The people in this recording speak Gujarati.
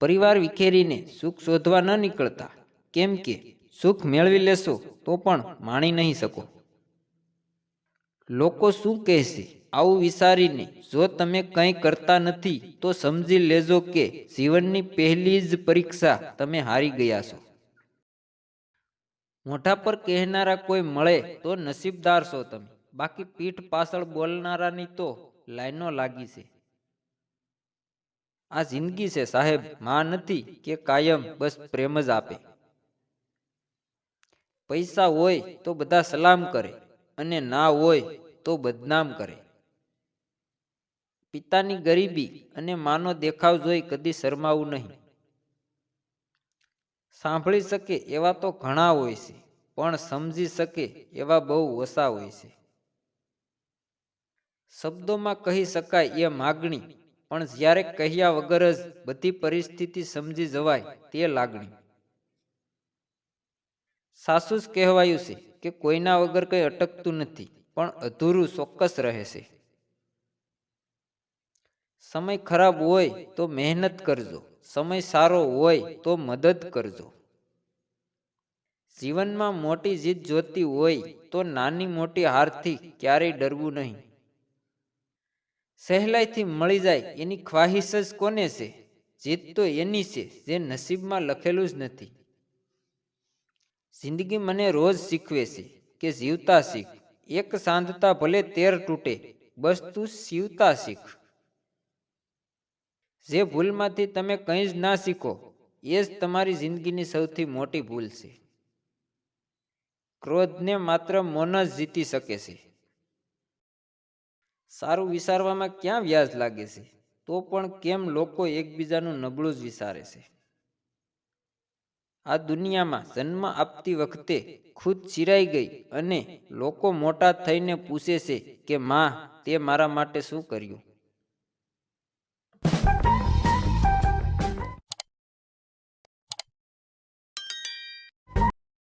પરિવાર વિખેરીને સુખ શોધવા ન નીકળતા. કેમ કે સુખ મેળવી લેશો તો પણ માણી નહીં શકો. લોકો શું કહેશે? આવું વિચારીને જો તમે કંઈ કરતા નથી, તો સમજી લેજો કે જીવનની પહેલી જ પરીક્ષા તમે હારી ગયા છો. મોઢા પર કહેનારા કોઈ મળે તો નસીબદાર છો તમે. બાકી પીઠ પાછળ બોલનારાની તો લાઈનો લાગી છે. આ જિંદગી છે સાહેબ, માં નથી કે કાયમ બસ પ્રેમ જ આપે. પૈસા હોય તો બધા સલામ કરે અને ના હોય તો બદનામ કરે. પિતાની ગરીબી અને માનો દેખાવ જોઈ કદી શરમાવું નહીં. સાંભળી શકે એવા તો ઘણા હોય છે, પણ સમજી શકે એવા બહુ ઓછા હોય છે. શબ્દોમાં કહી શકાય એ માગણી પણ જ્યારે કહ્યા વગર જ બધી પરિસ્થિતિ સમજી જવાય તે લાગણી. સાસુ જ કહેવાયું છે કે કોઈના વગર કંઈ અટકતું નથી, પણ અધૂરું ચોક્કસ રહે છે. સમય ખરાબ હોય તો મહેનત કરજો, સમય સારો હોય તો મદદ કરજો. જીવનમાં મોટી જીત જોતી હોય તો નાની મોટી હારથી ક્યારેય ડરવું નહીં. સહેલાઈથી મળી જાય એની ખ્વાહિશ જ કોને છે? જીત તો એની છે, જે નસીબમાં લખેલું જ નથી. જિંદગી મને રોજ શીખવે છે કે જીવતા શીખ. એક સાંધતા ભલે તેર તૂટે, બસ તું સીવતા શીખ. જે ભૂલમાંથી તમે કંઈ જ ના શીખો, એ જ તમારી જિંદગીની સૌથી મોટી ભૂલ છે. ક્રોધને માત્ર મૌન જ જીતી શકે છે. સારું વિચારવામાં ક્યાં વ્યાજ લાગે છે? તો પણ કેમ લોકો એકબીજાનું નબળું જ વિચારે છે? આ દુનિયામાં જન્મ આપતી વખતે ખુદ ચિરાઈ ગઈ અને લોકો મોટા થઈને પૂછે છે કે, માં, તે મારા માટે શું કર્યું?